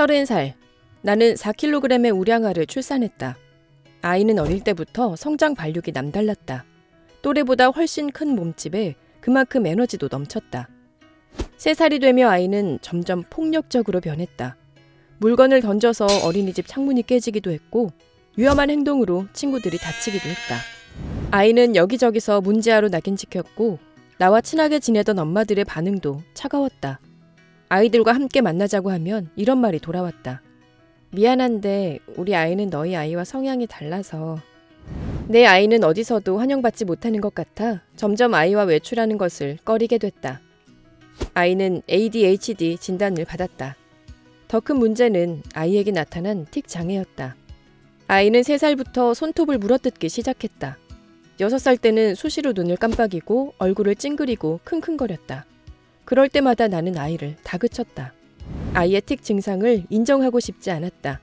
30살. 나는 4kg의 우량아를 출산했다. 아이는 어릴 때부터 성장 발육이 남달랐다. 또래보다 훨씬 큰 몸집에 그만큼 에너지도 넘쳤다. 3살이 되며 아이는 점점 폭력적으로 변했다. 물건을 던져서 어린이집 창문이 깨지기도 했고 위험한 행동으로 친구들이 다치기도 했다. 아이는 여기저기서 문제아로 낙인 찍혔고 나와 친하게 지내던 엄마들의 반응도 차가웠다. 아이들과 함께 만나자고 하면 이런 말이 돌아왔다. 미안한데 우리 아이는 너희 아이와 성향이 달라서 내 아이는 어디서도 환영받지 못하는 것 같아 점점 아이와 외출하는 것을 꺼리게 됐다. 아이는 ADHD 진단을 받았다. 더 큰 문제는 아이에게 나타난 틱 장애였다. 아이는 3살부터 손톱을 물어뜯기 시작했다. 6살 때는 수시로 눈을 깜빡이고 얼굴을 찡그리고 킁킁거렸다. 그럴 때마다 나는 아이를 다그쳤다. 아이의 틱 증상을 인정하고 싶지 않았다.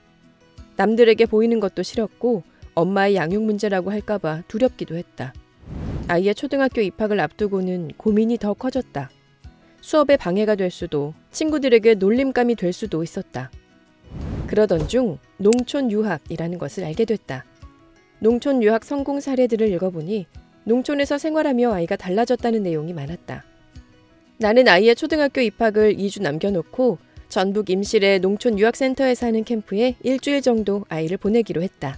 남들에게 보이는 것도 싫었고 엄마의 양육 문제라고 할까봐 두렵기도 했다. 아이의 초등학교 입학을 앞두고는 고민이 더 커졌다. 수업에 방해가 될 수도 친구들에게 놀림감이 될 수도 있었다. 그러던 중 농촌 유학이라는 것을 알게 됐다. 농촌 유학 성공 사례들을 읽어보니 농촌에서 생활하며 아이가 달라졌다는 내용이 많았다. 나는 아이의 초등학교 입학을 2주 남겨놓고 전북 임실의 농촌 유학센터에서 하는 캠프에 일주일 정도 아이를 보내기로 했다.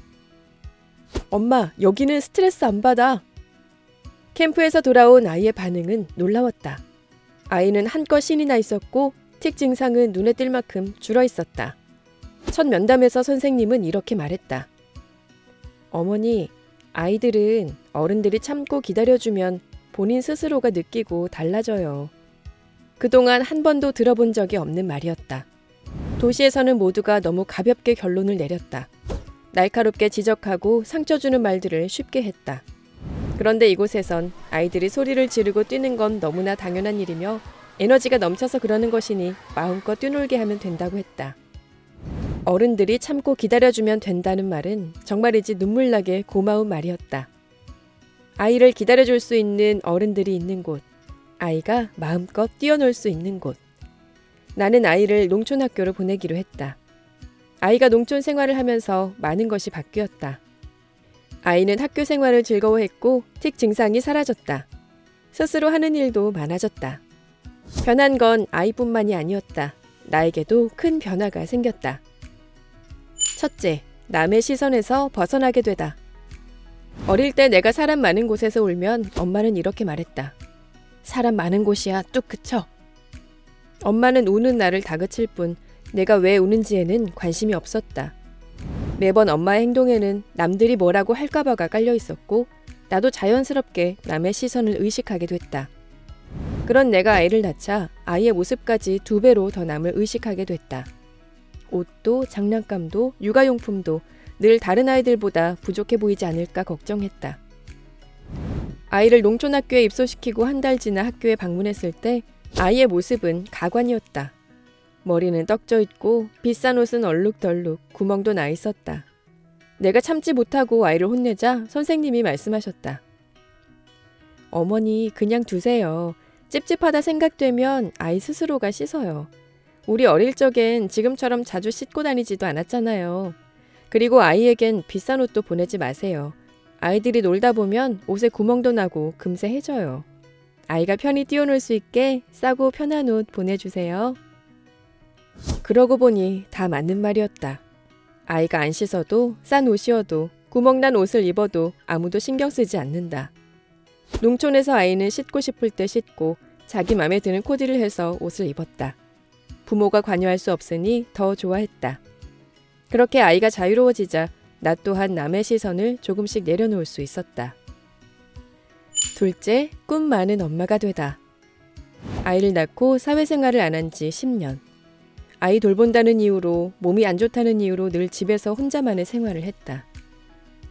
엄마, 여기는 스트레스 안 받아. 캠프에서 돌아온 아이의 반응은 놀라웠다. 아이는 한껏 신이 나 있었고 틱 증상은 눈에 띌 만큼 줄어 있었다. 첫 면담에서 선생님은 이렇게 말했다. 어머니, 아이들은 어른들이 참고 기다려주면 본인 스스로가 느끼고 달라져요. 그동안 한 번도 들어본 적이 없는 말이었다. 도시에서는 모두가 너무 가볍게 결론을 내렸다. 날카롭게 지적하고 상처 주는 말들을 쉽게 했다. 그런데 이곳에선 아이들이 소리를 지르고 뛰는 건 너무나 당연한 일이며 에너지가 넘쳐서 그러는 것이니 마음껏 뛰놀게 하면 된다고 했다. 어른들이 참고 기다려주면 된다는 말은 정말이지 눈물나게 고마운 말이었다. 아이를 기다려줄 수 있는 어른들이 있는 곳, 아이가 마음껏 뛰어놀 수 있는 곳. 나는 아이를 농촌 학교로 보내기로 했다. 아이가 농촌 생활을 하면서 많은 것이 바뀌었다. 아이는 학교 생활을 즐거워했고 틱 증상이 사라졌다. 스스로 하는 일도 많아졌다. 변한 건 아이뿐만이 아니었다. 나에게도 큰 변화가 생겼다. 첫째, 남의 시선에서 벗어나게 되다. 어릴 때 내가 사람 많은 곳에서 울면 엄마는 이렇게 말했다. 사람 많은 곳이야 뚝 그쳐. 엄마는 우는 나를 다그칠 뿐 내가 왜 우는지에는 관심이 없었다. 매번 엄마의 행동에는 남들이 뭐라고 할까봐가 깔려 있었고 나도 자연스럽게 남의 시선을 의식하게 됐다. 그런 내가 아이를 낳자 아이의 모습까지 두 배로 더 남을 의식하게 됐다. 옷도 장난감도 육아용품도 늘 다른 아이들보다 부족해 보이지 않을까 걱정했다. 아이를 농촌학교에 입소시키고 한 달 지나 학교에 방문했을 때 아이의 모습은 가관이었다. 머리는 떡져 있고 비싼 옷은 얼룩덜룩 구멍도 나 있었다. 내가 참지 못하고 아이를 혼내자 선생님이 말씀하셨다. 어머니 그냥 두세요. 찝찝하다 생각되면 아이 스스로가 씻어요. 우리 어릴 적엔 지금처럼 자주 씻고 다니지도 않았잖아요. 그리고 아이에겐 비싼 옷도 보내지 마세요. 아이들이 놀다 보면 옷에 구멍도 나고 금세 해져요. 아이가 편히 뛰어놀 수 있게 싸고 편한 옷 보내주세요. 그러고 보니 다 맞는 말이었다. 아이가 안 씻어도 싼 옷이어도 구멍난 옷을 입어도 아무도 신경 쓰지 않는다. 농촌에서 아이는 씻고 싶을 때 씻고 자기 맘에 드는 코디를 해서 옷을 입었다. 부모가 관여할 수 없으니 더 좋아했다. 그렇게 아이가 자유로워지자 나 또한 남의 시선을 조금씩 내려놓을 수 있었다. 둘째, 꿈 많은 엄마가 되다. 아이를 낳고 사회생활을 안 한 지 10년. 아이 돌본다는 이유로 몸이 안 좋다는 이유로 늘 집에서 혼자만의 생활을 했다.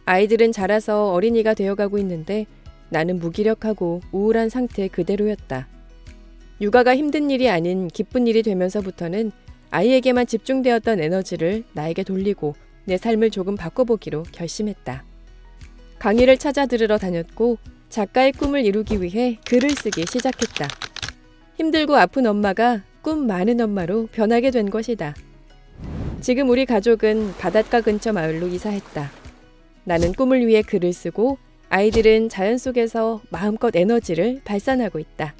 아이들은 자라서 어린이가 되어가고 있는데 나는 무기력하고 우울한 상태 그대로였다. 육아가 힘든 일이 아닌 기쁜 일이 되면서부터는 아이에게만 집중되었던 에너지를 나에게 돌리고 내 삶을 조금 바꿔보기로 결심했다. 강의를 찾아 들으러 다녔고 작가의 꿈을 이루기 위해 글을 쓰기 시작했다. 힘들고 아픈 엄마가 꿈 많은 엄마로 변하게 된 것이다. 지금 우리 가족은 바닷가 근처 마을로 이사했다. 나는 꿈을 위해 글을 쓰고 아이들은 자연 속에서 마음껏 에너지를 발산하고 있다.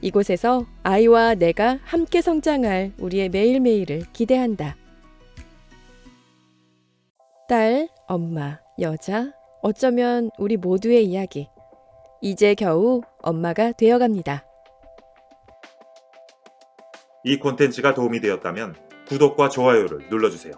이곳에서 아이와 내가 함께 성장할 우리의 매일매일을 기대한다. 딸, 엄마, 여자, 어쩌면 우리 모두의 이야기. 이제 겨우 엄마가 되어갑니다. 이 콘텐츠가 도움이 되었다면 구독과 좋아요를 눌러주세요.